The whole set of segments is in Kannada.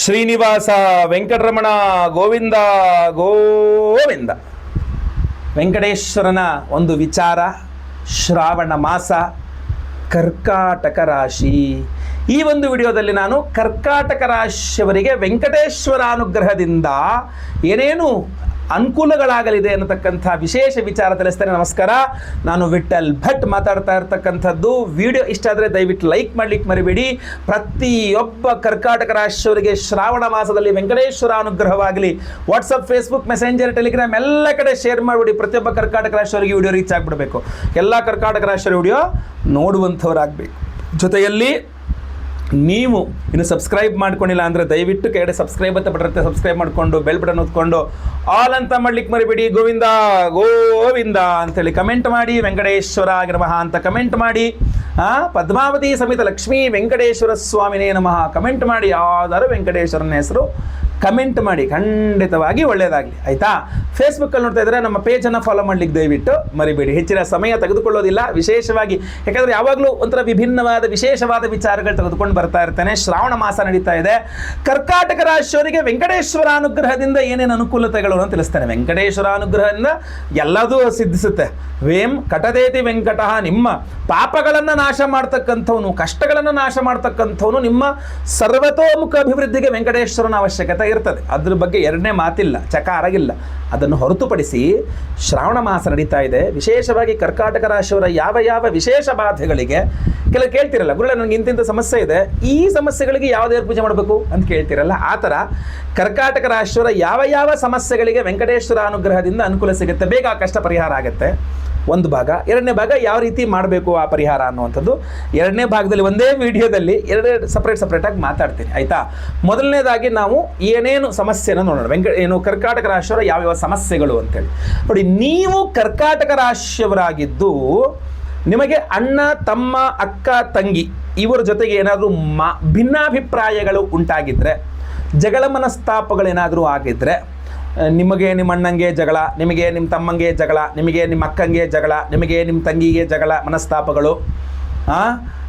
ಶ್ರೀನಿವಾಸ ವೆಂಕಟರಮಣ ಗೋವಿಂದ ಗೋವಿಂದ. ವೆಂಕಟೇಶ್ವರನ ಒಂದು ವಿಚಾರ, ಶ್ರಾವಣ ಮಾಸ, ಕರ್ಕಾಟಕ ರಾಶಿ. ಈ ಒಂದು ವಿಡಿಯೋದಲ್ಲಿ ನಾನು ಕರ್ಕಾಟಕ ರಾಶಿಯವರಿಗೆ ವೆಂಕಟೇಶ್ವರ ಅನುಗ್ರಹದಿಂದ ಏನೇನು ಅನುಕೂಲಗಳಾಗಲಿದೆ ಅನ್ನತಕ್ಕಂಥ ವಿಶೇಷ ವಿಚಾರ ತಿಳಿಸ್ತೇನೆ ನಮಸ್ಕಾರ. ನಾನು ವಿಠಲ್ ಭಟ್ ಮಾತಾಡ್ತಾ ಇರ್ತಕ್ಕಂಥದ್ದು. ವಿಡಿಯೋ ಇಷ್ಟ ಆದರೆ ದಯವಿಟ್ಟು ಲೈಕ್ ಮಾಡ್ಲಿಕ್ಕೆ ಮರಿಬೇಡಿ. ಪ್ರತಿಯೊಬ್ಬ ಕರ್ಕಾಟಕ ರಾಶಿಯವರಿಗೆ ಶ್ರಾವಣ ಮಾಸದಲ್ಲಿ ವೆಂಕಟೇಶ್ವರ ಅನುಗ್ರಹವಾಗಲಿ. ವಾಟ್ಸಪ್ ಫೇಸ್ಬುಕ್ ಮೆಸೆಂಜರ್ ಟೆಲಿಗ್ರಾಮ್ ಎಲ್ಲ ಕಡೆ ಶೇರ್ ಮಾಡಿಬಿಡಿ. ಪ್ರತಿಯೊಬ್ಬ ಕರ್ಕಾಟಕ ರಾಶಿಯವರಿಗೆ ವಿಡಿಯೋ ರೀಚ್ ಆಗಿಬಿಡಬೇಕು. ಎಲ್ಲ ಕರ್ಕಾಟಕ ರಾಶಿಯವರ ವಿಡಿಯೋ ನೋಡುವಂಥವ್ರಾಗಬೇಕು. ಜೊತೆಯಲ್ಲಿ ನೀವು ಇನ್ನು ಸಬ್ಸ್ಕ್ರೈಬ್ ಮಾಡ್ಕೊಂಡಿಲ್ಲ ಅಂದರೆ ದಯವಿಟ್ಟು ಕೆಳಗಡೆ ಸಬ್ಸ್ಕ್ರೈಬ್ ಅಂತ ಬರುತ್ತೆ ಸಬ್ಸ್ಕ್ರೈಬ್ ಮಾಡಿಕೊಂಡು ಬೆಲ್ ಬಟನ್ ಹೊತ್ಕೊಂಡು ಆಲ್ ಅಂತ ಮಾಡ್ಲಿಕ್ಕೆ ಮರಿಬೇಡಿ. ಗೋವಿಂದ ಗೋವಿಂದ ಅಂತೇಳಿ ಕಮೆಂಟ್ ಮಾಡಿ. ವೆಂಕಟೇಶ್ವರ ನಮಃ ಅಂತ ಕಮೆಂಟ್ ಮಾಡಿ. ಪದ್ಮಾವತಿ ಸಮೇತ ಲಕ್ಷ್ಮೀ ವೆಂಕಟೇಶ್ವರ ಸ್ವಾಮಿನೇ ನಮಃ. ಕಮೆಂಟ್ ಮಾಡಿ. ಯಾವ್ದಾದ್ರು ವೆಂಕಟೇಶ್ವರನ ಹೆಸರು. ಕಮೆಂಟ್ ಮಾಡಿ, ಖಂಡಿತವಾಗಿ ಒಳ್ಳೆಯದಾಗಲಿ ಆಯಿತಾ? ಫೇಸ್ಬುಕ್ಕಲ್ಲಿ ನೋಡ್ತಾ ಇದ್ರೆ ನಮ್ಮ ಪೇಜನ್ನು ಫಾಲೋ ಮಾಡ್ಲಿಕ್ಕೆ ದಯವಿಟ್ಟು ಮರಿಬೇಡಿ. ಹೆಚ್ಚಿನ ಸಮಯ ತೆಗೆದುಕೊಳ್ಳೋದಿಲ್ಲ. ವಿಶೇಷವಾಗಿ, ಯಾಕಂದರೆ ಯಾವಾಗಲೂ ಒಂಥರ ವಿಭಿನ್ನವಾದ, ವಿಶೇಷವಾದ ವಿಚಾರಗಳು ತೆಗೆದುಕೊಂಡು ಬರ್ತಾ ಇರ್ತಾನೆ. ಶ್ರಾವಣ ಮಾಸ ನಡೀತಾ ಇದೆ. ಕರ್ಕಾಟಕ ರಾಶಿಯವರಿಗೆ ವೆಂಕಟೇಶ್ವರ ಅನುಗ್ರಹದಿಂದ ಏನೇನು ಅನುಕೂಲತೆಗಳು ಅಂತ ತಿಳಿಸ್ತಾನೆ. ವೆಂಕಟೇಶ್ವರ ಅನುಗ್ರಹದಿಂದ ಎಲ್ಲದೂ ಸಿದ್ಧಿಸುತ್ತೆ. ವೇಂ ಕಟದೇತಿ ವೆಂಕಟ, ನಿಮ್ಮ ಪಾಪಗಳನ್ನು ನಾಶ ಮಾಡ್ತಕ್ಕಂಥವನು, ಕಷ್ಟಗಳನ್ನು ನಾಶ ಮಾಡ್ತಕ್ಕಂಥವನು, ನಿಮ್ಮ ಸರ್ವತೋಮುಖ ಅಭಿವೃದ್ಧಿಗೆ ವೆಂಕಟೇಶ್ವರನ ಅವಶ್ಯಕತೆ ಇರ್ತದೆ. ಅದ್ರ ಬಗ್ಗೆ ಎರಡನೇ ಮಾತಿಲ್ಲ ಚಕಾರಾಗಿಲ್ಲ ಅದನ್ನು ಹೊರತುಪಡಿಸಿ ಶ್ರಾವಣ ಮಾಸ ನಡೀತಾ ಇದೆ. ವಿಶೇಷವಾಗಿ ಕರ್ಕಾಟಕ ರಾಶಿಯವರ ಯಾವ ಯಾವ ವಿಶೇಷ ಬಾಧೆಗಳಿಗೆ, ಕೆಲವು ಕೇಳ್ತಿರಲ್ಲ ಗುರುಳ ನನಗೆ ಇಂತಿಂಥ ಸಮಸ್ಯೆ ಇದೆ. ಈ ಸಮಸ್ಯೆಗಳಿಗೆ ಯಾವ ಪೂಜೆ ಮಾಡಬೇಕು ಅಂತ ಕೇಳ್ತಿರಲ್ಲ, ಆ ಥರ ಕರ್ಕಾಟಕ ರಾಶಿಯವರ ಯಾವ ಯಾವ ಸಮಸ್ಯೆಗಳಿಗೆ ವೆಂಕಟೇಶ್ವರ ಅನುಗ್ರಹದಿಂದ ಅನುಕೂಲ ಸಿಗುತ್ತೆ, ಬೇಗ ಕಷ್ಟ ಪರಿಹಾರ ಆಗುತ್ತೆ. ಒಂದು ಭಾಗ. ಎರಡನೇ ಭಾಗ ಯಾವ ರೀತಿ ಮಾಡಬೇಕು ಆ ಪರಿಹಾರ ಅನ್ನುವಂಥದ್ದು. ಎರಡನೇ ಭಾಗದಲ್ಲಿ ಒಂದೇ ವಿಡಿಯೋದಲ್ಲಿ ಎರಡೆರಡು ಸಪ್ರೇಟ್ ಸಪ್ರೇಟಾಗಿ ಮಾತಾಡ್ತೀನಿ. ಆಯಿತಾ? ಮೊದಲನೇದಾಗಿ ನಾವು ಏನೇನು ಸಮಸ್ಯೆನ ನೋಡೋಣ. ವೆಂಕಟ ಏನು ಕರ್ಕಾಟಕ ರಾಶಿಯವರ ಯಾವ್ಯಾವ ಸಮಸ್ಯೆಗಳು ಅಂತೇಳಿ. ನೋಡಿ, ನೀವು ಕರ್ಕಾಟಕ ರಾಶಿಯವರಾಗಿದ್ದು ನಿಮಗೆ ಅಣ್ಣ, ತಮ್ಮ, ಅಕ್ಕ, ತಂಗಿ ಇವರ ಜೊತೆಗೆ ಏನಾದರೂ ಮಾ, ಭಿನ್ನಾಭಿಪ್ರಾಯಗಳು ಉಂಟಾಗಿದ್ದರೆ ಜಗಳ ಮನಸ್ತಾಪಗಳೇನಾದರೂ ಆಗಿದ್ದರೆ ನಿಮಗೆ ನಿಮ್ಮ ಅಣ್ಣಂಗೆ ಜಗಳ, ನಿಮಗೆ ನಿಮ್ಮ ತಮ್ಮಂಗೆ ಜಗಳ, ನಿಮಗೆ ನಿಮ್ಮ ಅಕ್ಕಂಗೆ ಜಗಳ, ನಿಮಗೆ ನಿಮ್ಮ ತಂಗಿಗೆ ಜಗಳ ಮನಸ್ತಾಪಗಳು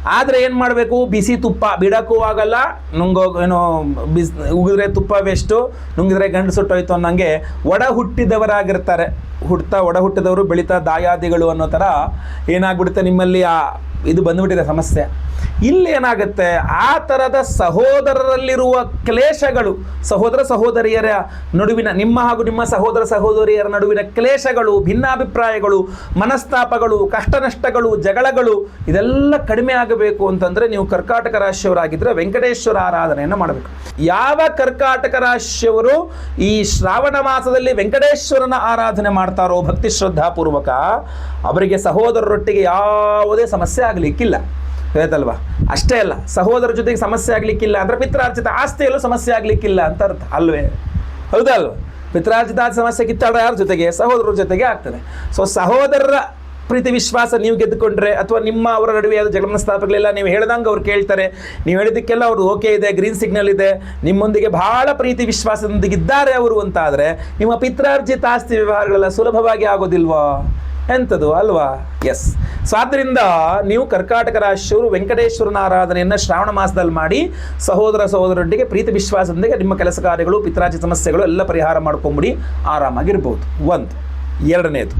ಆದರೆ ಏನು ಮಾಡಬೇಕು? ಬಿಸಿ ತುಪ್ಪ. ಬಿಡೋಕ್ಕೂ ಆಗಲ್ಲ. ನುಂಗೋ, ಏನೋ, ಬಿಸ್, ಉಗಿದ್ರೆ ತುಪ್ಪ ವೇಸ್ಟು ನುಂಗಿದ್ರೆ ಗಂಡು ಸುಟ್ಟೋಯ್ತು ಅನ್ನಂಗೆ ಒಡ ಹುಟ್ಟಿದವರಾಗಿರ್ತಾರೆ. ಹುಡ್ತಾ ಒಡ ಹುಟ್ಟಿದವರು ಬೆಳೀತಾ ದಾಯಾದಿಗಳು ಅನ್ನೋ ಥರ ಏನಾಗ್ಬಿಡುತ್ತೆ ನಿಮ್ಮಲ್ಲಿ ಆ, ಇದು ಬಂದ್ಬಿಟ್ಟಿದೆ ಸಮಸ್ಯೆ. ಇಲ್ಲಿ ಏನಾಗುತ್ತೆ ಆ ಥರದ ಸಹೋದರರಲ್ಲಿರುವ ಕ್ಲೇಶಗಳು, ಸಹೋದರ ಸಹೋದರಿಯರ ನಡುವಿನ, ನಿಮ್ಮ ಹಾಗೂ ನಿಮ್ಮ ಸಹೋದರ ಸಹೋದರಿಯರ ನಡುವಿನ ಕ್ಲೇಶಗಳು, ಭಿನ್ನಾಭಿಪ್ರಾಯಗಳು, ಮನಸ್ತಾಪಗಳು ಕಷ್ಟ ನಷ್ಟಗಳು ಜಗಳಗಳು, ಇದೆಲ್ಲ ಕಡಿಮೆ ಆಗಬೇಕು ಅಂತಂದರೆ ನೀವು ಕರ್ಕಾಟಕ ರಾಶಿಯವರಾಗಿದ್ದರೆ ವೆಂಕಟೇಶ್ವರ ಆರಾಧನೆಯನ್ನು ಮಾಡಬೇಕು. ಯಾವ ಕರ್ಕಾಟಕ ರಾಶಿಯವರು ಈ ಶ್ರಾವಣ ಮಾಸದಲ್ಲಿ ವೆಂಕಟೇಶ್ವರನ ಆರಾಧನೆ ಮಾಡ್ತಾರೋ ಭಕ್ತಿ ಶ್ರದ್ಧಾಪೂರ್ವಕ, ಅವರಿಗೆ ಸಹೋದರರೊಟ್ಟಿಗೆ ಯಾವುದೇ ಸಮಸ್ಯೆ ಆಗಲಿಕ್ಕಿಲ್ಲ. ಹೇಳ್ತಲ್ವಾ? ಅಷ್ಟೇ ಅಲ್ಲ, ಸಹೋದರ ಜೊತೆಗೆ ಸಮಸ್ಯೆ ಆಗಲಿಕ್ಕಿಲ್ಲ ಅಂದರೆ ಪಿತ್ರಾರ್ಜಿತ ಆಸ್ತಿಯಲ್ಲೂ ಸಮಸ್ಯೆ ಆಗಲಿಕ್ಕಿಲ್ಲ ಅಂತ ಅರ್ಥ, ಅಲ್ವೇ? ಹೌದಾ ಅಲ್ವಾ? ಪಿತ್ರಾರ್ಜಿತ ಸಮಸ್ಯೆ ಕಿತ್ತಾಡ ಯಾರ ಜೊತೆಗೆ? ಸಹೋದರರ ಜೊತೆಗೆ ಆಗ್ತದೆ. ಸೊ ಸಹೋದರರ ಪ್ರೀತಿ ವಿಶ್ವಾಸ ನೀವು ಗೆದ್ದುಕೊಂಡ್ರೆ ಅಥವಾ ನಿಮ್ಮ ಅವರ ನಡುವೆ ಯಾವುದು ಜಗಳ ಸ್ಥಾಪಕಗಳೆಲ್ಲ ನೀವು ಹೇಳ್ದಂಗೆ ಅವ್ರು ಕೇಳ್ತಾರೆ, ನೀವು ಹೇಳಿದ್ದಕ್ಕೆಲ್ಲ ಅವರು ಓಕೆ ಇದೆ ಗ್ರೀನ್ ಸಿಗ್ನಲ್ ಇದೆ, ನಿಮ್ಮೊಂದಿಗೆ ಬಹಳ ಪ್ರೀತಿ ವಿಶ್ವಾಸದೊಂದಿಗೆ ಇದ್ದಾರೆ ಅವರು ಅಂತಾದರೆ ನಿಮ್ಮ ಪಿತ್ರಾರ್ಜಿತ ಆಸ್ತಿ ವ್ಯವಹಾರಗಳೆಲ್ಲ ಸುಲಭವಾಗಿ ಆಗೋದಿಲ್ವಾ? ಎಂಥದ್ದು ಅಲ್ವಾ? ಎಸ್ ಸೊ ಆದ್ದರಿಂದ ನೀವು ಕರ್ಕಾಟಕ ರಾಶಿಯವರು ವೆಂಕಟೇಶ್ವರನ ಆರಾಧನೆಯನ್ನು ಶ್ರಾವಣ ಮಾಸದಲ್ಲಿ ಮಾಡಿ ಸಹೋದರ ಸಹೋದರೊಟ್ಟಿಗೆ ಪ್ರೀತಿ ವಿಶ್ವಾಸದೊಂದಿಗೆ ನಿಮ್ಮ ಕೆಲಸ ಕಾರ್ಯಗಳು ಪಿತ್ರಾಜಿ ಸಮಸ್ಯೆಗಳು ಎಲ್ಲ ಪರಿಹಾರ ಮಾಡ್ಕೊಂಬಿಡಿ. ಆರಾಮಾಗಿರ್ಬೋದು. ಒಂದು. ಎರಡನೇದು.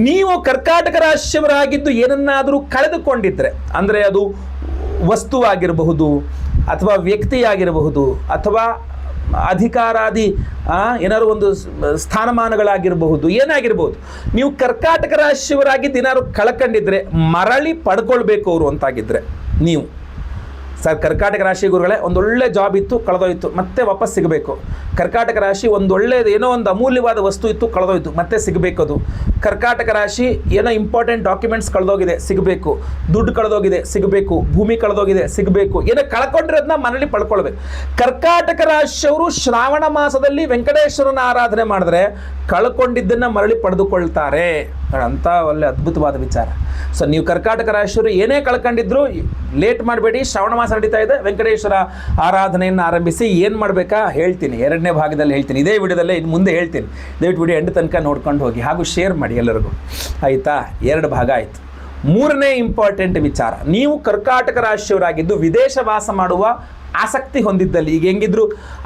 ನೀವು ಕರ್ಕಾಟಕ ರಾಶಿಯವರಾಗಿದ್ದು ಏನನ್ನಾದರೂ ಕಳೆದುಕೊಂಡಿದ್ದರೆ ಅಂದರೆ ಅದು ವಸ್ತುವಾಗಿರಬಹುದು ಅಥವಾ ವ್ಯಕ್ತಿಯಾಗಿರಬಹುದು ಅಥವಾ ಅಧಿಕಾರಾದಿ ಏನಾದ್ರು ಒಂದು ಸ್ಥಾನಮಾನಗಳಾಗಿರಬಹುದು ಏನಾಗಿರ್ಬೋದು ನೀವು ಕರ್ಕಾಟಕ ರಾಶಿಯವರಾಗಿದ್ದು ಏನಾದ್ರು ಕಳ್ಕೊಂಡಿದ್ರೆ ಮರಳಿ ಪಡ್ಕೊಳ್ಬೇಕು ಅವರು ಅಂತಾಗಿದ್ರೆ, ನೀವು. ಸರ್, ಕರ್ಕಾಟಕ ರಾಶಿ ಗುರುಗಳೇ, ಒಂದೊಳ್ಳೆ ಜಾಬ್ ಇತ್ತು, ಕಳೆದೋಯ್ತು, ಮತ್ತೆ ವಾಪಸ್ ಸಿಗಬೇಕು. ಕರ್ಕಾಟಕ ರಾಶಿ ಒಂದೊಳ್ಳೆದು ಏನೋ ಒಂದು ಅಮೂಲ್ಯವಾದ ವಸ್ತು ಇತ್ತು, ಕಳೆದೋಯ್ತು, ಮತ್ತೆ ಸಿಗಬೇಕು ಅದು. ಕರ್ಕಾಟಕ ರಾಶಿ ಏನೋ ಇಂಪಾರ್ಟೆಂಟ್ ಡಾಕ್ಯುಮೆಂಟ್ಸ್ ಕಳೆದೋಗಿದೆ, ಸಿಗಬೇಕು. ದುಡ್ಡು ಕಳೆದೋಗಿದೆ, ಸಿಗಬೇಕು. ಭೂಮಿ ಕಳೆದೋಗಿದೆ, ಸಿಗಬೇಕು. ಏನೋ ಕಳ್ಕೊಂಡಿರೋದನ್ನ ಮನೇಲಿ ಪಡ್ಕೊಳ್ಬೇಕು ಕರ್ಕಾಟಕ ರಾಶಿಯವರು ಶ್ರಾವಣ ಮಾಸದಲ್ಲಿ ವೆಂಕಟೇಶ್ವರನ ಆರಾಧನೆ ಮಾಡಿದ್ರೆ ಕಳ್ಕೊಂಡಿದ್ದನ್ನು ಮರಳಿ ಪಡೆದುಕೊಳ್ತಾರೆ. ಅಂತ ಒಳ್ಳೆ ಅದ್ಭುತವಾದ ವಿಚಾರ. ಸೊ ನೀವು ಕರ್ಕಾಟಕ ರಾಶಿಯವರು ಏನೇ ಕಳ್ಕೊಂಡಿದ್ರು, ಲೇಟ್ ಮಾಡಬೇಡಿ, ಶ್ರಾವಣ ಮಾಸ ನಡೀತಾ ಇದೆ. ವೆಂಕಟೇಶ್ವರ ಆರಾಧನೆಯನ್ನು ಆರಂಭಿಸಿ ಏನು ಮಾಡಬೇಕಾ ಹೇಳ್ತೀನಿ. ಎರಡನೇ ಭಾಗದಲ್ಲಿ ಹೇಳ್ತೀನಿ. ಇದೇ ವಿಡಿಯೋದಲ್ಲೇ ಇನ್ನು ಮುಂದೆ ಹೇಳ್ತೀನಿ. ದಯವಿಟ್ಟು ವಿಡಿಯೋ ಎಂಡ್ ತನಕ ನೋಡ್ಕೊಂಡು ಹೋಗಿ. ಹಾಗೂ ಶೇರ್ ಮಾಡಿ ಎಲ್ಲರಿಗೂ. ಆಯಿತಾ? ಎರಡು ಭಾಗ ಆಯಿತು. ಮೂರನೇ ಇಂಪಾರ್ಟೆಂಟ್ ವಿಚಾರ. ನೀವು ಕರ್ಕಾಟಕ ರಾಶಿಯವರಾಗಿದ್ದು ವಿದೇಶ ವಾಸ ಮಾಡುವ ಆಸಕ್ತಿ ಹೊಂದಿದ್ದಲ್ಲಿ. ಈಗ ಹೆಂಗಿದ್ರು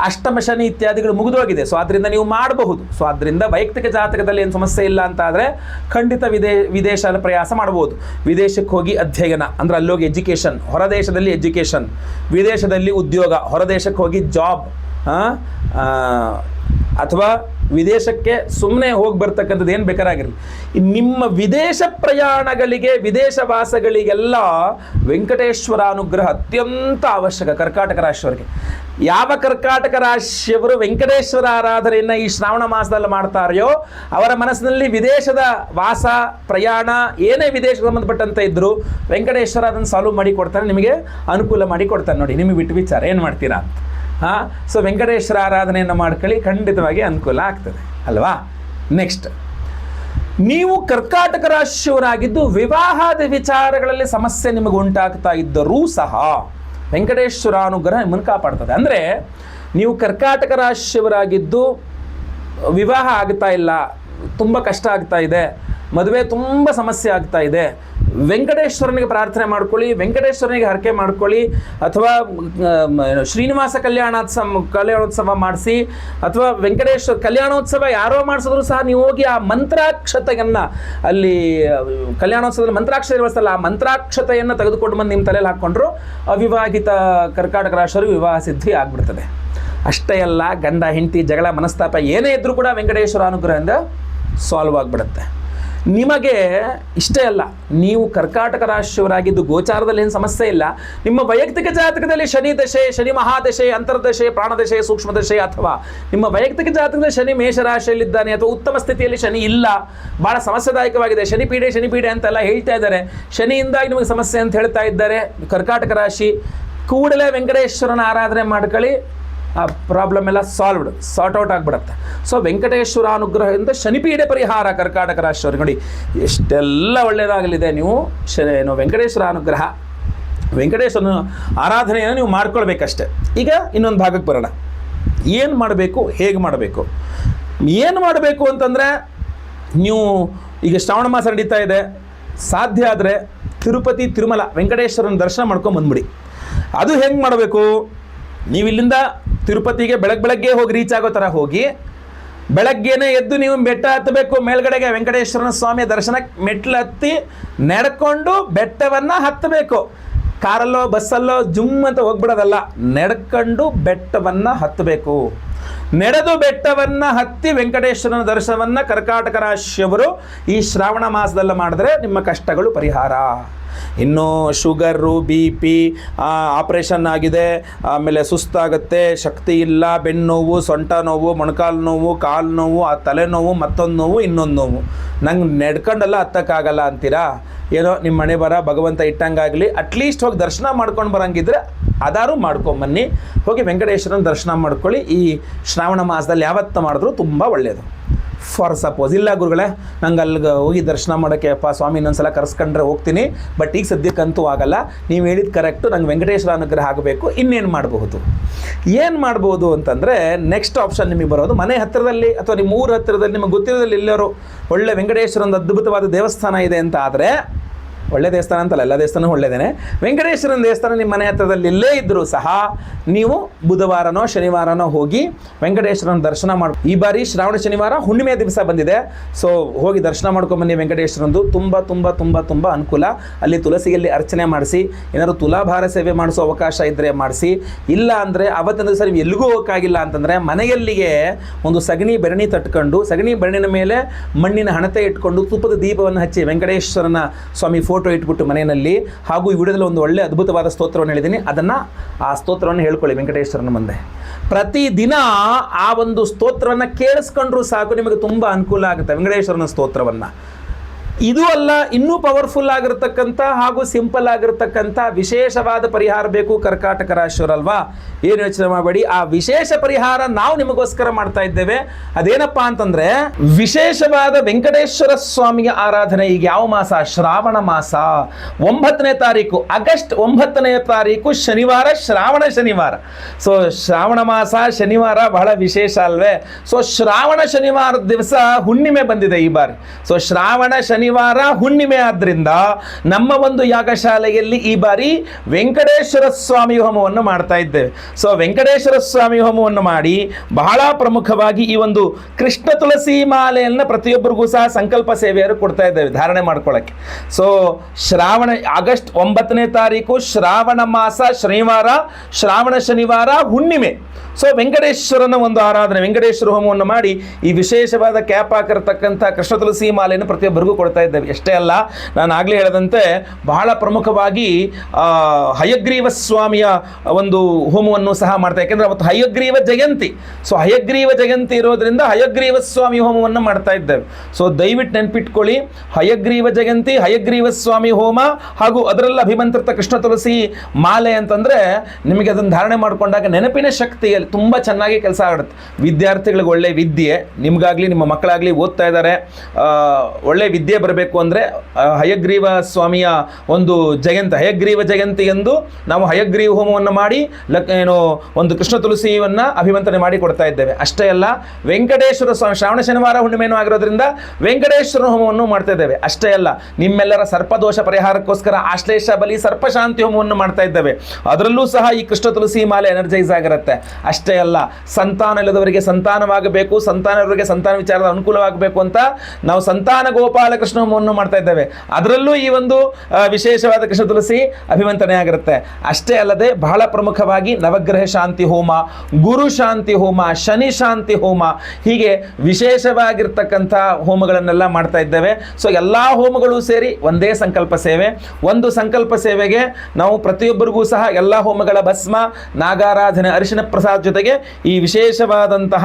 ಅಷ್ಟಮ ಶನಿ ಇತ್ಯಾದಿಗಳು ಮುಗಿದೋಗಿದೆ. ಸೊ ಅದರಿಂದ ನೀವು ಮಾಡಬಹುದು. ಸೊ ಅದರಿಂದ ವೈಯಕ್ತಿಕ ಜಾತಕದಲ್ಲಿ ಏನು ಸಮಸ್ಯೆ ಇಲ್ಲ ಅಂತ ಆದರೆ ಖಂಡಿತ ವಿದೇ ವಿದೇಶ ಪ್ರಯಾಸ ಮಾಡ್ಬೋದು ವಿದೇಶಕ್ಕೆ ಹೋಗಿ ಅಧ್ಯಯನ, ಅಂದ್ರೆ ಅಲ್ಲೋಗಿ ಎಜುಕೇಷನ್, ಹೊರದೇಶದಲ್ಲಿ ಎಜುಕೇಷನ್, ವಿದೇಶದಲ್ಲಿ ಉದ್ಯೋಗ, ಹೊರದೇಶಕ್ಕೆ ಹೋಗಿ ಜಾಬ್ ಅಥವಾ ವಿದೇಶಕ್ಕೆ ಸುಮ್ಮನೆ ಹೋಗಿ ಬರ್ತಕ್ಕಂಥದ್ದು ಏನು ಬೇಕಾರಾಗಿರಲಿ ನಿಮ್ಮ ವಿದೇಶ ಪ್ರಯಾಣಗಳಿಗೆ ವಿದೇಶ ವಾಸಗಳಿಗೆಲ್ಲ ವೆಂಕಟೇಶ್ವರ ಅನುಗ್ರಹ ಅತ್ಯಂತ ಅವಶ್ಯಕ ಕರ್ಕಾಟಕ ರಾಶಿಯವರಿಗೆ. ಯಾವ ಕರ್ಕಾಟಕ ರಾಶಿಯವರು ವೆಂಕಟೇಶ್ವರ ಆರಾಧನೆಯನ್ನು ಈ ಶ್ರಾವಣ ಮಾಸದಲ್ಲಿ ಮಾಡ್ತಾರೆಯೋ, ಅವರ ಮನಸ್ಸಿನಲ್ಲಿ ವಿದೇಶದ ವಾಸ, ಪ್ರಯಾಣ ಏನೇ ವಿದೇಶಕ್ಕೆ ಸಂಬಂಧಪಟ್ಟಂತೆ ಇದ್ದರೂ ವೆಂಕಟೇಶ್ವರ ಅದನ್ನು ಸಾಲ್ವ್ ಮಾಡಿ ಕೊಡ್ತಾರೆ ನಿಮಗೆ ಅನುಕೂಲ ಮಾಡಿ ಕೊಡ್ತಾರೆ ನೋಡಿ, ನಿಮಗೆ ಬಿಟ್ಟು ವಿಚಾರ, ಏನು ಮಾಡ್ತೀರಾ ಅಂತ. ಹಾಂ? ಸೊ ವೆಂಕಟೇಶ್ವರ ಆರಾಧನೆಯನ್ನು ಮಾಡ್ಕೊಳ್ಳಿ, ಖಂಡಿತವಾಗಿ ಅನುಕೂಲ ಆಗ್ತದೆ. ಅಲ್ವಾ? ನೆಕ್ಸ್ಟ್ ನೀವು ಕರ್ಕಾಟಕ ರಾಶಿಯವರಾಗಿದ್ದು ವಿವಾಹದ ವಿಚಾರಗಳಲ್ಲಿ ಸಮಸ್ಯೆ ನಿಮಗೆ ಉಂಟಾಗ್ತಾ ಇದ್ದರೂ ಸಹ ವೆಂಕಟೇಶ್ವರ ಅನುಗ್ರಹ ನಿಮ್ಮನ್ನು ಕಾಪಾಡ್ತದೆ. ಅಂದರೆ, ನೀವು ಕರ್ಕಾಟಕ ರಾಶಿಯವರಾಗಿದ್ದು ವಿವಾಹ ಆಗ್ತಾ ಇಲ್ಲ, ತುಂಬ ಕಷ್ಟ ಆಗ್ತಾ ಇದೆ, ಮದುವೆ ತುಂಬ ಸಮಸ್ಯೆ ಆಗ್ತಾ ಇದೆ ವೆಂಕಟೇಶ್ವರನಿಗೆ ಪ್ರಾರ್ಥನೆ ಮಾಡ್ಕೊಳ್ಳಿ, ವೆಂಕಟೇಶ್ವರನಿಗೆ ಹರಕೆ ಮಾಡ್ಕೊಳ್ಳಿ, ಅಥವಾ ಶ್ರೀನಿವಾಸ ಕಲ್ಯಾಣೋತ್ಸವ ಕಲ್ಯಾಣೋತ್ಸವ ಮಾಡಿಸಿ, ಅಥವಾ ವೆಂಕಟೇಶ್ವರ ಕಲ್ಯಾಣೋತ್ಸವ ಯಾರೋ ಮಾಡಿಸಿದ್ರು ಸಹ ನೀವು ಹೋಗಿ ಆ ಮಂತ್ರಾಕ್ಷತೆಯನ್ನು ಅಲ್ಲಿ, ಕಲ್ಯಾಣೋತ್ಸವದಲ್ಲಿ ಮಂತ್ರಾಕ್ಷತೆ ಇರುವಲ್ಲ ಆ ಮಂತ್ರಾಕ್ಷತೆಯನ್ನು ತೆಗೆದುಕೊಂಡು ಬಂದು ನಿಮ್ಮ ತಲೆಯಲ್ಲಿ ಹಾಕ್ಕೊಂಡ್ರು, ಅವಿವಾಹಿತ ಕರ್ಕಾಟಕ ರಾಶರು ವಿವಾಹ ಸಿದ್ಧಿ ಆಗ್ಬಿಡ್ತದೆ. ಅಷ್ಟೇ ಅಲ್ಲ, ಗಂಡ, ಹೆಂಡತಿ, ಜಗಳ, ಮನಸ್ತಾಪ ಏನೇ ಇದ್ದರೂ ಕೂಡ ವೆಂಕಟೇಶ್ವರ ಅನುಗ್ರಹದಿಂದ ಸಾಲ್ವ್ ಆಗಿಬಿಡುತ್ತೆ. ನಿಮಗೆ ಇಷ್ಟೇ ಅಲ್ಲ, ನೀವು ಕರ್ಕಾಟಕ ರಾಶಿಯವರಾಗಿದ್ದು ಗೋಚಾರದಲ್ಲಿ ಏನು ಸಮಸ್ಯೆ ಇಲ್ಲ. ನಿಮ್ಮ ವೈಯಕ್ತಿಕ ಜಾತಕದಲ್ಲಿ ಶನಿ ದಶೆ, ಶನಿ ಮಹಾದಶೆ, ಅಂತರ್ದಶೆ, ಪ್ರಾಣದಶೆ, ಸೂಕ್ಷ್ಮದಶೆ ಅಥವಾ ನಿಮ್ಮ ವೈಯಕ್ತಿಕ ಜಾತಕದಲ್ಲಿ ಶನಿ ಮೇಷರಾಶಿಯಲ್ಲಿದ್ದಾನೆ ಅಥವಾ ಉತ್ತಮ ಸ್ಥಿತಿಯಲ್ಲಿ ಶನಿ ಇಲ್ಲ ಭಾಳ ಸಮಸ್ಯೆದಾಯಕವಾಗಿದೆ. ಶನಿ ಪೀಡೆ ಶನಿ ಪೀಡೆ ಅಂತೆಲ್ಲ ಹೇಳ್ತಾ ಇದ್ದಾರೆ. ಶನಿಯಿಂದಾಗಿ ನಿಮಗೆ ಸಮಸ್ಯೆ ಅಂತ ಹೇಳ್ತಾ ಇದ್ದಾರೆ. ಕರ್ಕಾಟಕ ರಾಶಿ, ಕೂಡಲೇ ವೆಂಕಟೇಶ್ವರನ ಆರಾಧನೆ ಮಾಡ್ಕೊಳ್ಳಿ. ಆ ಪ್ರಾಬ್ಲಮ್ ಎಲ್ಲ ಸಾಲ್ವ್ಡ್ ಸಾರ್ಟ್ ಔಟ್ ಆಗಿಬಿಡುತ್ತೆ. ಸೊ ವೆಂಕಟೇಶ್ವರ ಅನುಗ್ರಹದಿಂದ ಶನಿಪೀಡೆ ಪರಿಹಾರ ಕರ್ಕಾಟಕ ರಾಶಿಯವರು ನೋಡಿ, ಎಷ್ಟೆಲ್ಲ ಒಳ್ಳೆಯದಾಗಲಿದೆ ನೀವು ಶ ಏನು, ವೆಂಕಟೇಶ್ವರ ಅನುಗ್ರಹ. ವೆಂಕಟೇಶ್ವರನ ಆರಾಧನೆಯನ್ನು ನೀವು ಮಾಡ್ಕೊಳ್ಬೇಕಷ್ಟೆ. ಈಗ ಇನ್ನೊಂದು ಭಾಗಕ್ಕೆ ಬರೋಣ. ಏನು ಮಾಡಬೇಕು, ಹೇಗೆ ಮಾಡಬೇಕು? ಏನು ಮಾಡಬೇಕು ಅಂತಂದರೆ, ನೀವು ಈಗ ಶ್ರಾವಣ ಮಾಸ ನಡೀತಾ ಇದೆ. ಸಾಧ್ಯ ಆದರೆ ತಿರುಪತಿ, ತಿರುಮಲ, ವೆಂಕಟೇಶ್ವರನ ದರ್ಶನ ಮಾಡ್ಕೊಂಡು ಬಂದ್ಬಿಡಿ. ಅದು ಹೆಂಗೆ ಮಾಡಬೇಕು? ನೀವು ಇಲ್ಲಿಂದ ತಿರುಪತಿಗೆ ಬೆಳಗ್ಗೆ ಬೆಳಗ್ಗೆ ಹೋಗಿ ರೀಚ್ ಆಗೋ ಥರ ಹೋಗಿ, ಬೆಳಗ್ಗೆನೆ ಎದ್ದು ನೀವು ಬೆಟ್ಟ ಹತ್ತಬೇಕು, ಮೇಲ್ಗಡೆಗೆ ವೆಂಕಟೇಶ್ವರನ ಸ್ವಾಮಿಯ ದರ್ಶನಕ್ಕೆ ಮೆಟ್ಲು ಹತ್ತಿ ನಡ್ಕೊಂಡು ಬೆಟ್ಟವನ್ನು ಹತ್ತಬೇಕು. ಕಾರಲ್ಲೋ, ಬಸ್ಸಲ್ಲೋ, ಜುಮ್ ಅಂತ ಹೋಗ್ಬಿಡೋದಲ್ಲ, ನಡ್ಕೊಂಡು ಬೆಟ್ಟವನ್ನು ಹತ್ತಬೇಕು. ನಡೆದು ಬೆಟ್ಟವನ್ನು ಹತ್ತಿ ವೆಂಕಟೇಶ್ವರನ ದರ್ಶನವನ್ನು ಕರ್ಕಾಟಕ ರಾಶಿಯವರು ಈ ಶ್ರಾವಣ ಮಾಸದಲ್ಲಿ ಮಾಡಿದ್ರೆ ನಿಮ್ಮ ಕಷ್ಟಗಳು ಪರಿಹಾರ. ಇನ್ನು ಶುಗರು, ಬಿ ಪಿ ಆಪ್ರೇಷನ್ ಆಗಿದೆ. ಆಮೇಲೆ ಸುಸ್ತಾಗುತ್ತೆ, ಶಕ್ತಿ ಇಲ್ಲ ಬೆನ್ನು ನೋವು, ಸೊಂಟ ನೋವು, ಮೊಣಕಾಲು ನೋವು, ಕಾಲು ನೋವು, ಆ ತಲೆನೋವು ಮತ್ತೊಂದು ನೋವು, ಇನ್ನೊಂದು ನೋವು. ನಂಗೆ ನಡ್ಕೊಂಡೆಲ್ಲ, ಹತ್ತಕ್ಕಾಗಲ್ಲ ಅಂತೀರಾ? ಏನೋ ನಿಮ್ಮ ಮನೆ ಬರ, ಭಗವಂತ ಇಟ್ಟಂಗಾಗಲಿ ಅಟ್ಲೀಸ್ಟ್ ಹೋಗಿ ದರ್ಶನ ಮಾಡ್ಕೊಂಡು ಬರಂಗಿದ್ರೆ ಅದಾರು ಮಾಡ್ಕೊಂಬನ್ನಿ. ಹೋಗಿ ವೆಂಕಟೇಶ್ವರನ ದರ್ಶನ ಮಾಡ್ಕೊಳ್ಳಿ. ಈ ಶ್ರಾವಣ ಮಾಸದಲ್ಲಿ ಯಾವತ್ತು ಮಾಡಿದ್ರು ತುಂಬ ಒಳ್ಳೆಯದು ಫಾರ್ ಸಪೋಸ್ ಇಲ್ಲ ಗುರುಗಳೇ, ನಂಗೆ ಅಲ್ಲಿಗೆ ಹೋಗಿ ದರ್ಶನ ಮಾಡೋಕ್ಕೆ, ಅಪ್ಪ ಸ್ವಾಮಿ ಇನ್ನೊಂದ್ಸಲ ಕರೆಸ್ಕೊಂಡ್ರೆ ಹೋಗ್ತೀನಿ ಬಟ್ ಈಗ ಸದ್ಯಕ್ಕಂತೂ ಆಗಲ್ಲ. ನೀವು ಹೇಳಿದ ಕರೆಕ್ಟು ನಂಗೆ ವೆಂಕಟೇಶ್ವರ ಅನುಗ್ರಹ ಆಗಬೇಕು, ಇನ್ನೇನು ಮಾಡಬಹುದು? ಏನು ಮಾಡ್ಬೋದು ಅಂತಂದರೆ ನೆಕ್ಸ್ಟ್ ಆಪ್ಷನ್ ನಿಮಗೆ ಬರೋದು ಮನೆ ಹತ್ತಿರದಲ್ಲಿ, ಅಥವಾ ನಿಮ್ಮ ಊರ ಹತ್ತಿರದಲ್ಲಿ, ನಿಮಗೆ ಗೊತ್ತಿರೋದಲ್ಲಿ ಎಲ್ಲರೂ, ಒಳ್ಳೆ ಒಂದು ಅದ್ಭುತವಾದ ದೇವಸ್ಥಾನ ಇದೆ ಅಂತ ಆದರೆ ಒಳ್ಳೆ ದೇವಸ್ಥಾನ ಅಂತಲ್ಲ, ಎಲ್ಲ ದೇವಸ್ಥಾನ ಒಳ್ಳೆದೇನೆ. ವೆಂಕಟೇಶ್ವರನ ದೇವಸ್ಥಾನ ನಿಮ್ಮ ಮನೆ ಹತ್ರದಲ್ಲಿ ಇಲ್ಲೇ ಇದ್ದರೂ ಸಹ ನೀವು ಬುಧವಾರನೋ, ಶನಿವಾರನೋ ಹೋಗಿ ವೆಂಕಟೇಶ್ವರನ ದರ್ಶನ ಮಾಡಿ, ಈ ಬಾರಿ ಶ್ರಾವಣ, ಶನಿವಾರ ಹುಣ್ಣಿಮೆ ದಿವಸ ಬಂದಿದೆ. ಸೊ ಹೋಗಿ ದರ್ಶನ ಮಾಡ್ಕೊಂಬನ್ನಿ ವೆಂಕಟೇಶ್ವರಂದು ತುಂಬ ತುಂಬ ತುಂಬ ತುಂಬ ಅನುಕೂಲ. ಅಲ್ಲಿ ತುಳಸಿಯಲ್ಲಿ ಅರ್ಚನೆ ಮಾಡಿಸಿ, ಏನಾದರೂ ತುಲಾಭಾರ ಸೇವೆ ಮಾಡಿಸೋ ಅವಕಾಶ ಇದ್ದರೆ ಮಾಡಿಸಿ. ಇಲ್ಲ ಅಂದರೆ ಅವತ್ತಿನ ದಿವಸ ನೀವು ಎಲ್ಲಿಗೂ ಹೋಗೋಕ್ಕಾಗಿಲ್ಲ ಅಂತಂದರೆ ಮನೆಯಲ್ಲಿಗೆ ಒಂದು ಸಗಣಿ ಬೆರಣಿ ತಟ್ಕೊಂಡು, ಸಗಣಿ ಬೆರಣಿನ ಮೇಲೆ ಮಣ್ಣಿನ ಹಣತೆ ಇಟ್ಕೊಂಡು, ತುಪ್ಪದ ದೀಪವನ್ನು ಹಚ್ಚಿ ವೆಂಕಟೇಶ್ವರನ ಸ್ವಾಮಿ ಫೋಟೋ ಇಟ್ಬಿಟ್ಟು ಮನೆಯಲ್ಲಿ ಹಾಗೂ ಈ ವಿಡಿಯೋದಲ್ಲಿ ಒಂದು ಒಳ್ಳೆ ಅದ್ಭುತವಾದ ಸ್ತೋತ್ರವನ್ನು ಹೇಳಿದ್ದೀನಿ. ಅದನ್ನು ಆ ಸ್ತೋತ್ರವನ್ನು ಹೇಳ್ಕೊಳ್ಳಿ ವೆಂಕಟೇಶ್ವರನ ಮುಂದೆ. ಪ್ರತಿದಿನ ಆ ಒಂದು ಸ್ತೋತ್ರವನ್ನು ಕೇಳಿಸ್ಕೊಂಡ್ರೂ ಸಾಕು, ನಿಮಗೆ ತುಂಬ ಅನುಕೂಲ ಆಗುತ್ತೆ ವೆಂಕಟೇಶ್ವರನ ಸ್ತೋತ್ರವನ್ನು. ಇದು ಅಲ್ಲ, ಇನ್ನೂ ಪವರ್ಫುಲ್ ಆಗಿರತಕ್ಕಂಥ ಹಾಗೂ ಸಿಂಪಲ್ ಆಗಿರತಕ್ಕಂಥ ವಿಶೇಷವಾದ ಪರಿಹಾರ ಬೇಕು ಕರ್ಕಾಟಕ ರಾಶಿಯವರಲ್ವಾ? ಏನು ಯೋಚನೆ ಮಾಡಬೇಡಿ? ಆ ವಿಶೇಷ ಪರಿಹಾರ ನಾವು ನಿಮಗೋಸ್ಕರ ಮಾಡ್ತಾ ಇದ್ದೇವೆ. ಅದೇನಪ್ಪ ಅಂತಂದ್ರೆ, ವಿಶೇಷವಾದ ವೆಂಕಟೇಶ್ವರ ಸ್ವಾಮಿಯ ಆರಾಧನೆ ಈಗ ಯಾವ ಮಾಸ? ಶ್ರಾವಣ ಮಾಸ. ಒಂಬತ್ತನೇ ತಾರೀಕು, ಆಗಸ್ಟ್ ಒಂಬತ್ತನೇ ತಾರೀಕು, ಶನಿವಾರ, ಶ್ರಾವಣ ಶನಿವಾರ. ಸೊ ಶ್ರಾವಣ ಮಾಸ, ಶನಿವಾರ ಬಹಳ ವಿಶೇಷ ಅಲ್ವೇ? ಸೊ ಶ್ರಾವಣ ಶನಿವಾರ ದಿವಸ ಹುಣ್ಣಿಮೆ ಬಂದಿದೆ ಈ ಬಾರಿ. ಸೊ ಶ್ರಾವಣ ಶನಿವಾರ ಶನಿವಾರ ಹುಣ್ಣಿಮೆ ಆದ್ರಿಂದ ನಮ್ಮ ಒಂದು ಯಾಗಶಾಲೆಯಲ್ಲಿ ಈ ಬಾರಿ ವೆಂಕಟೇಶ್ವರ ಸ್ವಾಮಿ ಹೋಮವನ್ನು ಮಾಡ್ತಾ ಇದ್ದೇವೆ. ಸೊ ವೆಂಕಟೇಶ್ವರ ಸ್ವಾಮಿ ಹೋಮವನ್ನು ಮಾಡಿ ಬಹಳ ಪ್ರಮುಖವಾಗಿ ಈ ಒಂದು ಕೃಷ್ಣ ತುಳಸಿ ಮಾಲೆಯನ್ನು ಪ್ರತಿಯೊಬ್ಬರಿಗೂ ಸಹ ಸಂಕಲ್ಪ ಸೇವೆಯನ್ನು ಕೊಡ್ತಾ ಇದ್ದೇವೆ, ಧಾರಣೆ ಮಾಡ್ಕೊಳ್ಳೋಕ್ಕೆ ಸೊ ಶ್ರಾವಣ, ಆಗಸ್ಟ್ ಒಂಬತ್ತನೇ ತಾರೀಕು ಶ್ರಾವಣ ಮಾಸ ಶನಿವಾರ, ಶ್ರಾವಣ ಶನಿವಾರ ಹುಣ್ಣಿಮೆ. ಸೊ ವೆಂಕಟೇಶ್ವರನ ಒಂದು ಆರಾಧನೆ, ವೆಂಕಟೇಶ್ವರ ಹೋಮವನ್ನು ಮಾಡಿ ಈ ವಿಶೇಷವಾದ ಕ್ಯಾಪ್ ಹಾಕಿರ್ತಕ್ಕಂಥ ಕೃಷ್ಣ ತುಳಸಿ ಮಾಲೆಯನ್ನು ಪ್ರತಿಯೊಬ್ಬರಿಗೂ ಕೊಡ್ತಾ ಇದ್ದೇವೆ. ಎಷ್ಟೇ ಅಲ್ಲ, ನಾನು ಆಗಲೇ ಹೇಳದಂತೆ ಬಹಳ ಪ್ರಮುಖವಾಗಿ ಹಯಗ್ರೀವ ಸ್ವಾಮಿಯ ಒಂದು ಹೋಮವನ್ನು ಸಹ ಮಾಡ್ತಾ ಯಾಕೆಂದ್ರೆ ಅವತ್ತು ಹಯಗ್ರೀವ ಜಯಂತಿ. ಸೊ ಹಯಗ್ರೀವ ಜಯಂತಿ ಇರೋದ್ರಿಂದ ಹಯಗ್ರೀವ ಸ್ವಾಮಿ ಹೋಮವನ್ನು ಮಾಡ್ತಾ ಇದ್ದೇವೆ. ಸೊ ದಯವಿಟ್ಟು ನೆನ್ಪಿಟ್ಕೊಳ್ಳಿ, ಹಯಗ್ರೀವ ಜಯಂತಿ, ಹಯಗ್ರೀವ ಸ್ವಾಮಿ ಹೋಮ ಹಾಗೂ ಅದರಲ್ಲಿ ಅಭಿಮಂತ್ರಿತ ಕೃಷ್ಣ ತುಳಸಿ ಮಾಲೆ ಅಂತಂದ್ರೆ ನಿಮಗೆ ಅದನ್ನು ಧಾರಣೆ ಮಾಡಿಕೊಂಡಾಗ ನೆನಪಿನ ಶಕ್ತಿಯಲ್ಲಿ ತುಂಬ ಚೆನ್ನಾಗಿ ಕೆಲಸ ಆಗುತ್ತೆ. ವಿದ್ಯಾರ್ಥಿಗಳಿಗೆ ಒಳ್ಳೆ ವಿದ್ಯೆ, ನಿಮಗಾಗಲಿ, ನಿಮ್ಮ ಮಕ್ಕಳಾಗಲಿ ಓದ್ತಾ ಇದ್ದಾರೆ. ಒಳ್ಳೆ ವಿದ್ಯೆ ಬರಬೇಕು ಅಂದರೆ ಹಯಗ್ರೀವ ಸ್ವಾಮಿಯ ಒಂದು ಜಯಂತಿ, ಹಯಗ್ರೀವ ಜಯಂತಿ ಎಂದು ನಾವು ಹಯಗ್ರೀವ ಹೋಮವನ್ನು ಮಾಡಿ, ಲಕ್, ಏನು, ಒಂದು ಕೃಷ್ಣ ತುಳಸಿಯನ್ನು ಅಭಿಮಂತನೆ ಮಾಡಿ ಕೊಡ್ತಾ ಇದ್ದೇವೆ. ಅಷ್ಟೇ ಅಲ್ಲ, ವೆಂಕಟೇಶ್ವರ ಸ್ವಾಮಿ, ಶ್ರಾವಣ ಶನಿವಾರ ಹುಣ್ಣಿಮೆನೂ ಆಗಿರೋದ್ರಿಂದ ವೆಂಕಟೇಶ್ವರ ಹೋಮವನ್ನು ಮಾಡ್ತಾ ಇದ್ದೇವೆ. ಅಷ್ಟೇ ಅಲ್ಲ, ನಿಮ್ಮೆಲ್ಲರ ಸರ್ಪದೋಷ ಪರಿಹಾರಕ್ಕೋಸ್ಕರ ಆಶ್ಲೇಷ ಬಲಿ, ಸರ್ಪಶಾಂತಿ ಹೋಮವನ್ನು ಮಾಡ್ತಾ ಇದ್ದೇವೆ. ಅದರಲ್ಲೂ ಸಹ ಈ ಕೃಷ್ಣ ತುಳಸಿ ಮಾಲೆ ಎನರ್ಜೈಸ್ ಆಗಿರುತ್ತೆ. ಅಷ್ಟೇ ಅಲ್ಲ, ಸಂತಾನ ಇಲ್ಲದವರಿಗೆ ಸಂತಾನವಾಗಬೇಕು ಸಂತಾನವರಿಗೆ ಸಂತಾನ ವಿಚಾರದ ಅನುಕೂಲವಾಗಬೇಕು ಅಂತ ನಾವು ಸಂತಾನ ಗೋಪಾಲ ಕೃಷ್ಣ ಹೋಮವನ್ನು ಮಾಡ್ತಾ ಇದ್ದೇವೆ. ಅದರಲ್ಲೂ ಈ ಒಂದು ವಿಶೇಷವಾದ ಕೃಷ್ಣ ತುಳಸಿ ಅಭಿವಂತನೆ ಆಗಿರುತ್ತೆ. ಅಷ್ಟೇ ಅಲ್ಲದೆ ಬಹಳ ಪ್ರಮುಖವಾಗಿ ನವಗ್ರಹ ಶಾಂತಿ ಹೋಮ, ಗುರು ಶಾಂತಿ ಹೋಮ, ಶನಿ ಶಾಂತಿ ಹೋಮ, ಹೀಗೆ ವಿಶೇಷವಾಗಿರ್ತಕ್ಕಂಥ ಹೋಮಗಳನ್ನೆಲ್ಲ ಮಾಡ್ತಾ ಇದ್ದೇವೆ. ಸೊ ಎಲ್ಲ ಹೋಮಗಳು ಸೇರಿ ಒಂದೇ ಸಂಕಲ್ಪ ಸೇವೆ. ಒಂದು ಸಂಕಲ್ಪ ಸೇವೆಗೆ ನಾವು ಪ್ರತಿಯೊಬ್ಬರಿಗೂ ಸಹ ಎಲ್ಲ ಹೋಮಗಳ ಭಸ್ಮ, ನಾಗಾರಾಧನೆ, ಅರಿಶಿನ ಪ್ರಸಾದ್ ಜೊತೆಗೆ ಈ ವಿಶೇಷವಾದಂತಹ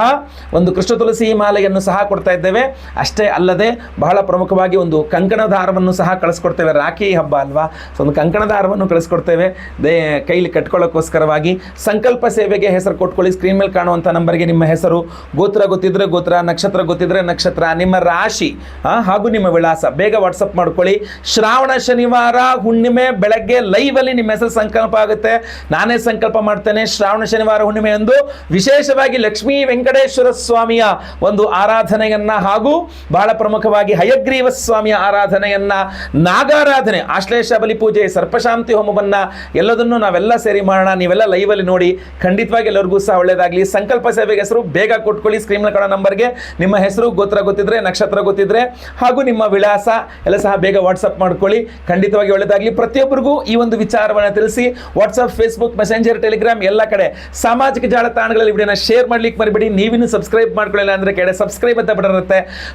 ಒಂದು ಕೃಷ್ಣ ತುಳಸಿ ಮಾಲೆಯನ್ನು ಸಹ ಕೊಡ್ತಾ ಇದ್ದೇವೆ. ಅಷ್ಟೇ ಅಲ್ಲದೆ ಬಹಳ ಪ್ರಮುಖವಾಗಿ ಒಂದು ಕಂಕಣ ದಾರವನ್ನು ಸಹ ಕಳಿಸ್ಕೊಡ್ತೇವೆ. ರಾಖಿ ಹಬ್ಬ ಅಲ್ವಾ? ಸೊ ಒಂದು ಕಂಕಣ ದಾರವನ್ನು ಕಳಿಸ್ಕೊಡ್ತೇವೆ. ದೇ, ಕೈಲಿ ಕಟ್ಕೊಳ್ಳೋಕ್ಕೋಸ್ಕರವಾಗಿ ಸಂಕಲ್ಪ ಸೇವೆಗೆ ಹೆಸರು ಕೊಟ್ಕೊಳ್ಳಿ. ಸ್ಕ್ರೀನ್ ಮೇಲೆ ಕಾಣುವಂಥ ನಂಬರ್ಗೆ ನಿಮ್ಮ ಹೆಸರು. ಗೋತ್ರ ಗೊತ್ತಿದ್ರೆ ಗೋತ್ರ, ನಕ್ಷತ್ರ ಗೊತ್ತಿದ್ರೆ ನಕ್ಷತ್ರ. ನಿಮ್ಮ ರಾಶಿ ಹಾಗೂ ನಿಮ್ಮ ವಿಳಾಸ. ಬೇಗ ವಾಟ್ಸಪ್ ಮಾಡ್ಕೊಳ್ಳಿ. ಶ್ರಾವಣ, ಶನಿವಾರ, ಹುಣ್ಣಿಮೆ, ಬೆಳಗ್ಗೆ ಲೈವ್ ಅಲ್ಲಿ ನಿಮ್ಮ ಹೆಸರು ಸಂಕಲ್ಪ ಆಗುತ್ತೆ. ನಾನೇ ಸಂಕಲ್ಪ ಮಾಡ್ತೇನೆ. ಶ್ರಾವಣ, ಶನಿವಾರ, ಹುಣ್ಣಿಮೆ ಎಂದು ವಿಶೇಷವಾಗಿ ಲಕ್ಷ್ಮೀ ವೆಂಕಟೇಶ್ವರ ಸ್ವಾಮಿಯ ಒಂದು ಆರಾಧನೆಯನ್ನ ಹಾಗೂ ಬಹಳ ಪ್ರಮುಖವಾಗಿ ಹಯಗ್ರೀವ ಸ್ವಾಮಿಯ ಆರಾಧನೆಯನ್ನ, ನಾಗಾರಾಧನೆ, ಆಶ್ಲೇಷ ಬಲಿ ಪೂಜೆ, ಸರ್ಪಶಾಂತಿ ಹೋಮವನ್ನ ಎಲ್ಲದನ್ನು ನಾವೆಲ್ಲ ಸೇರಿ ಮಾಡೋಣ. ನೀವೆಲ್ಲ ಲೈವ್ ಅಲ್ಲಿ ನೋಡಿ, ಖಂಡಿತವಾಗಿ ಎಲ್ಲರಿಗೂ ಸಹ ಒಳ್ಳೇದಾಗಲಿ. ಸಂಕಲ್ಪ ಸೇವೆಗೆ ಹೆಸರು ಬೇಗ ಕೊಟ್ಕೊಳ್ಳಿ ಸ್ಕ್ರೀನ್ ಕಾಣೋ ನಂಬರ್ಗೆ ನಿಮ್ಮ ಹೆಸರು ಗೋತ್ರ ಗೊತ್ತಿದ್ರೆ, ನಕ್ಷತ್ರ ಗೊತ್ತಿದ್ರೆ, ಹಾಗೂ ನಿಮ್ಮ ವಿಳಾಸ, ಎಲ್ಲ ಸಹ ಬೇಗ ವಾಟ್ಸಪ್ ಮಾಡ್ಕೊಳ್ಳಿ. ಖಂಡಿತವಾಗಿ ಒಳ್ಳೇದಾಗಲಿ. ಪ್ರತಿಯೊಬ್ಬರಿಗೂ ಈ ಒಂದು ವಿಚಾರವನ್ನು ತಿಳಿಸಿ ವಾಟ್ಸಪ್ ಫೇಸ್ಬುಕ್ ಮೆಸೆಂಜರ್ ಟೆಲಿಗ್ರಾಮ್ ಎಲ್ಲ ಕಡೆ ಸಾಮಾಜಿಕ ಜಾಲತಾಣಗಳಲ್ಲಿ ವಿಡಿಯೋನ ಶೇರ್ ಮಾಡ್ಲಿಕ್ಕೆ ಮರಿಬೇಡಿ. ನೀವಿನ್ನು ಸಬ್ಸ್ಕ್ರೈಬ್ ಮಾಡ್ಕೊಳ್ಳಿಲ್ಲ ಅಂದ್ರೆ ಕೆಳಗೆ ಸಬ್ಸ್ಕ್ರೈಬ್ ಅಂತ ಬಟನ್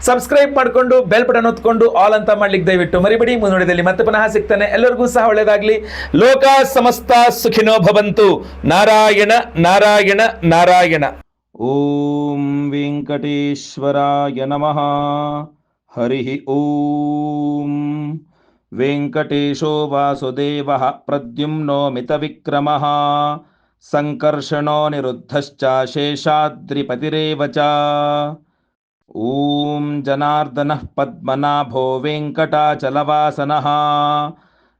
ಸಬ್ಸ್ಕ್ರೈಬ್ ಮಾಡ್ಕೊಂಡು ಬೆಲ್ ಬಟನ್ ಹೊತ್ಕೊಂಡು ಆಲ್ ಅಂತ ಮಾಡ್ಲಿಕ್ಕೆ ದಯವಿಟ್ಟು ಮರಿಬೇಡಿ. ಮುನ್ನೋಡಿದಲ್ಲಿ ಮತ್ತೆ ಪುನಃ ಸಿಗ್ತಾನೆ. ಎಲ್ಲರಿಗೂ ಸಹ ಒಳ್ಳೇದಾಗ್ಲಿ. ಲೋಕ ಸಮಸ್ತ ಸುಖಿನೋ ಭವಂತು. ನಾರಾಯಣ ನಾರಾಯಣ ನಾರಾಯಣ. ಓಂ ವೆಂಕಟೇಶ್ವರಾಯ ನಮಃ. ಹರಿ ಓಂ. ವೆಂಕಟೇಶೋ ವಾಸುದೇವ ಪ್ರದ್ಯುಮ್ನೋ ಮಿತವಿಕ್ರಮಃ. ಸಂಕರ್ಷಣೋ ನಿರುದ್ಧಶ್ಚ ಚ ॐ जनार्दनः पद्मनाभो वेङ्कटाचलवासनः,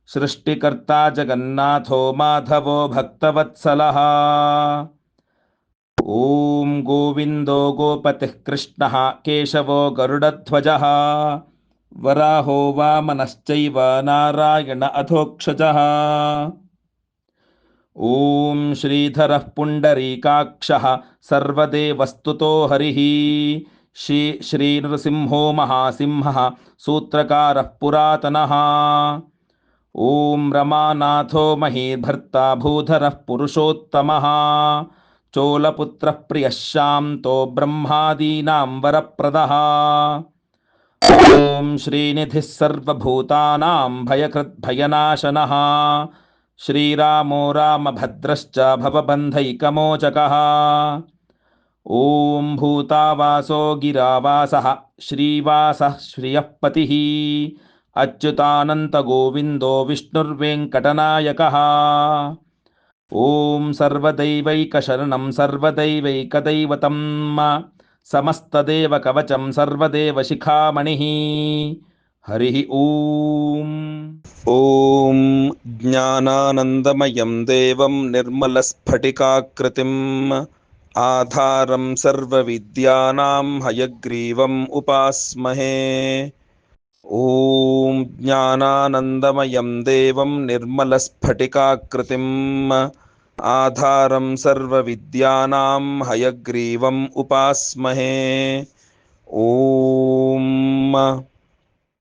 सृष्टिकर्ता जगन्नाथो माधवो भक्तवत्सलः। ॐ गोविन्दो गोपतिः कृष्णः, केशवो गरुडध्वजः, वराहो वामनश्चैव नारायण अधोक्षजः। ॐ श्रीधरः पुण्डरीकाक्षः सर्वदेवस्तुतो हरिः। श्री श्रीनृसिंहो महासिंहः सूत्रकारः पुरातनः। ॐ रमानाथो महीभर्ता भूधरः पुरुषोत्तमः। चोलपुत्रः प्रियः शान्तो ब्रह्मादीनां वरप्रदः। ॐ श्रीनिधिः सर्वभूतानां भयकृद्भयनाशनः। श्रीरामो रामभद्रश्च भवबन्धैकमोचकः। ఓం భూతావాసో గిరావాస శ్రీవాస శ్రియపతి అచ్యుతానంతగోవిందో విష్ణుర్వేంకటనాయక ఓం సర్వదైవైకశరణం సర్వదైవైకదైవతం సమస్తదేవ కవచం సర్వదేవ శిఖామణి హరి ఓం ఓం జ్ఞానానందమయం దేవం నిర్మలస్ఫటికాకృతిం आधारं सर्वविद्यानां हयग्रीवम् उपास्महे। ॐ ज्ञानानन्दमयं देवं निर्मलस्फटिकाकृतिम्। आधारं सर्वविद्यानां हयग्रीवम् उपास्महे। ॐ